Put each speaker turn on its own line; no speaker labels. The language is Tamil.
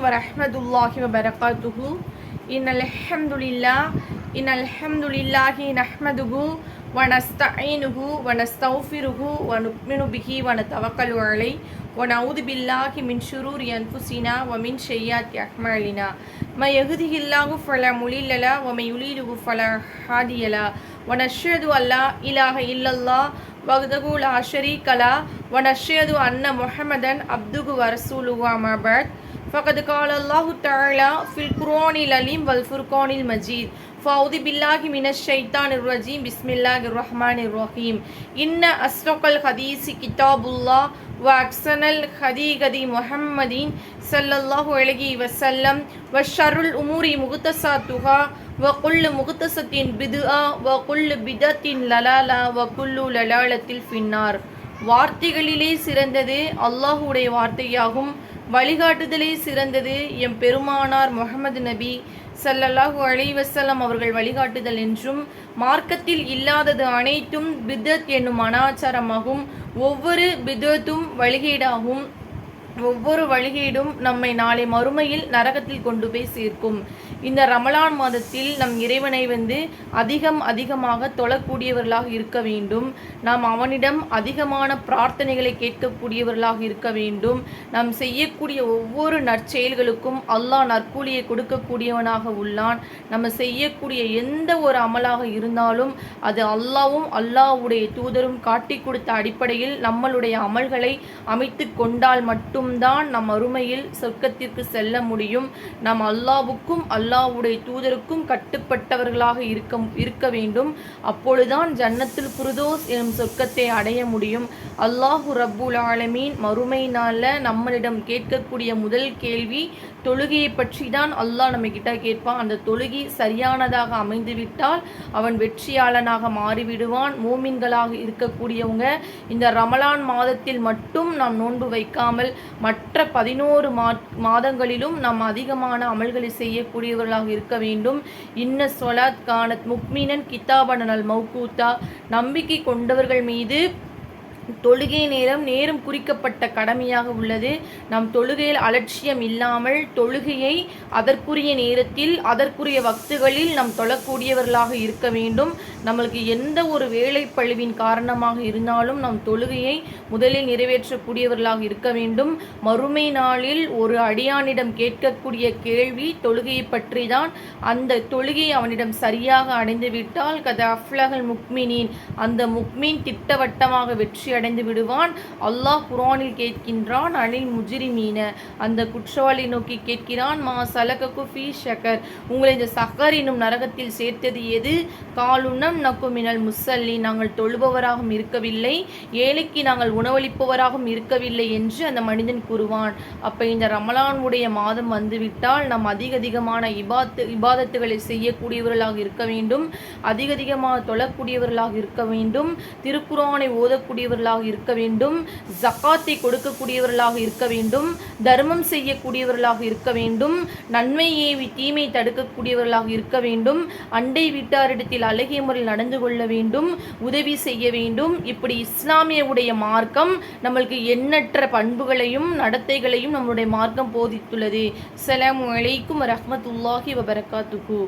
ورحمة الله وبركاته إن الحمد لله إن الحمد لله نحمده ونستعينه ونستغفره ونؤمن به ونتوكل عليه ونعوذ بالله من شرور أنفسنا ومن سيئات أعمالنا ما يهده الله فلا مضل له ومن يضلل فلا هادي له ونشهد أن لا إله إلا الله وحده لا شريك له ونشهد أن محمدا عبده ورسوله أما بعد. فقد قال الله تعالى في القرآن العليم والفرقان المجيد. فأعوذ بالله من الشيطان الرجيم. بسم الله الرحمن الرحيم. إن أصدق الحديث كتاب الله وأحسن الهدي هدي محمد صلى الله عليه وسلم وشر الأمور محدثاتها وكل محدثة بدعة وكل بدعة ضلالة وكل ضلالة في النار வார்த்தைகளிலே சிறந்தது அல்லாஹுடைய வார்த்தையாகும் வழிகாட்டுதலே சிறந்தது. எம் பெருமானார் முகமது நபி சல்லல்லாஹு அலைவசல்லம் அவர்கள் வழிகாட்டுதல் என்றும் மார்க்கத்தில் இல்லாதது அனைத்தும் பிதத் என்னும் அனாச்சாரமாகும். ஒவ்வொரு பிதத்தும் வழிகேடாகும். ஒவ்வொரு வழிகேடும் நம்மை நாளை மறுமையில் நரகத்தில் கொண்டு போய் சேர்க்கும். இந்த ரமலான் மாதத்தில் நம் இறைவனை வந்து அதிகம் அதிகமாக தொழக்கூடியவர்களாக இருக்க வேண்டும். நாம் அவனிடம் அதிகமான பிரார்த்தனைகளை கேட்கக்கூடியவர்களாக இருக்க வேண்டும். நாம் செய்யக்கூடிய ஒவ்வொரு நற்செயல்களுக்கும் அல்லாஹ் நற்கூலியை கொடுக்கக்கூடியவனாக உள்ளான். நம்ம செய்யக்கூடிய எந்த ஒரு அமலாக இருந்தாலும் அது அல்லாவும் அல்லாஹ்வுடைய தூதரும் காட்டி கொடுத்த அடிப்படையில் நம்மளுடைய அமல்களை அமைத்து கொண்டால் மட்டும் மட்டும்தான் நம் அருமையில் சொர்க்கத்திற்கு செல்ல முடியும். நம் அல்லாவுக்கும் அல்லாவுடைய தூதருக்கும் கட்டுப்பட்டவர்களாக இருக்க இருக்க வேண்டும். அப்பொழுதுதான் ஜன்னத்தில் புருதோஸ் எனும் சொர்க்கத்தை அடைய முடியும். அல்லாஹு ரப்புல் ஆலமீன் மறுமை நாளில் நம்மளிடம் கேட்கக்கூடிய முதல் கேள்வி தொழுகையை பற்றி தான் அல்லாஹ் நம்ம கிட்ட கேட்பான். அந்த தொழுகை சரியானதாக அமைந்துவிட்டால் அவன் வெற்றியாளனாக மாறிவிடுவான். மூமின்களாக இருக்கக்கூடியவங்க இந்த ரமலான் மாதத்தில் மட்டும் நாம் நோன்பு வைக்காமல் மற்ற பதினோரு மா மாதங்களிலும் நாம் அதிகமான அமல்களை செய்யக்கூடியவர்களாக இருக்க வேண்டும். இன்ன சொலாத் கானத் முக்மீனன் கித்தாபனல் மௌகூத்தா. நம்பிக்கை கொண்டவர்கள் மீது தொழுகை நேரம் நேரம் குறிக்கப்பட்ட கடமையாக உள்ளது. நம் தொழுகையில் அலட்சியம் இல்லாமல் தொழுகையை அதற்குரிய நேரத்தில் அதற்குரிய வக்துகளில் நாம் தொழக்கூடியவர்களாக இருக்க வேண்டும். நம்மளுக்கு எந்த ஒரு வேலை பழுவின் காரணமாக இருந்தாலும் நம் தொழுகையை முதலில் நிறைவேற்றக்கூடியவர்களாக இருக்க வேண்டும். மறுமை நாளில் ஒரு அடியானிடம் கேட்கக்கூடிய கேள்வி தொழுகையை பற்றி தான் அந்த தொழுகை அவனிடம் சரியாக அடைந்துவிட்டால் கத அஃப்லகல் முக்மினின் அந்த முக்மீன் திட்டவட்டமாக வெற்றி அடைந்து விடுவான். அல்லாஹ் குரானில் கேட்கின்றான் அனில் முஜிரிமீன. அந்த குற்றவாளி நோக்கி கேட்கிறான் மா சலகக்கு ஃபீ ஷக்கர் உங்களை இந்த சக்கர் என்னும் நரகத்தில் சேர்த்தது எது? காலுண்ணம் நக்குமினல் முசல்லி நாங்கள் தொழுபவராகவும் இருக்கவில்லை. ஏழைக்கு நாங்கள் உணவளிப்பவராகவும் இருக்கவில்லை என்று அந்த மனிதன் கூறுவான். அப்போ இந்த ரமலானுடைய மாதம் வந்துவிட்டால் நாம் அதிக அதிகமான இபாத்து இபாதத்துகளை செய்யக்கூடியவர்களாக இருக்க வேண்டும். அதிக அதிகமாக தொழக்கூடியவர்களாக இருக்க வேண்டும். திருக்குறானை ஓதக்கூடியவர்களாக இருக்க வேண்டும். ஜக்காத்தை கொடுக்கக்கூடியவர்களாக இருக்க வேண்டும். தர்மம் செய்யக்கூடியவர்களாக இருக்க வேண்டும். நன்மை ஏவி தீமை தடுக்கக்கூடியவர்களாக இருக்க வேண்டும். அண்டை வீட்டாரிடத்தில் அழகிய முறையில் நடந்து கொள்ள வேண்டும் உதவி செய்ய வேண்டும். இப்படி இஸ்லாமிய உடைய மார்க்கம் நம்மளுக்கு எண்ணற்ற பண்புகளையும் நடத்தைகளையும் நம்மளுடைய மார்க்கம் போதித்துள்ளது. அஸ்ஸலாமு அலைக்கும் ரஹ்மத்துல்லாஹி வபரகாத்துகு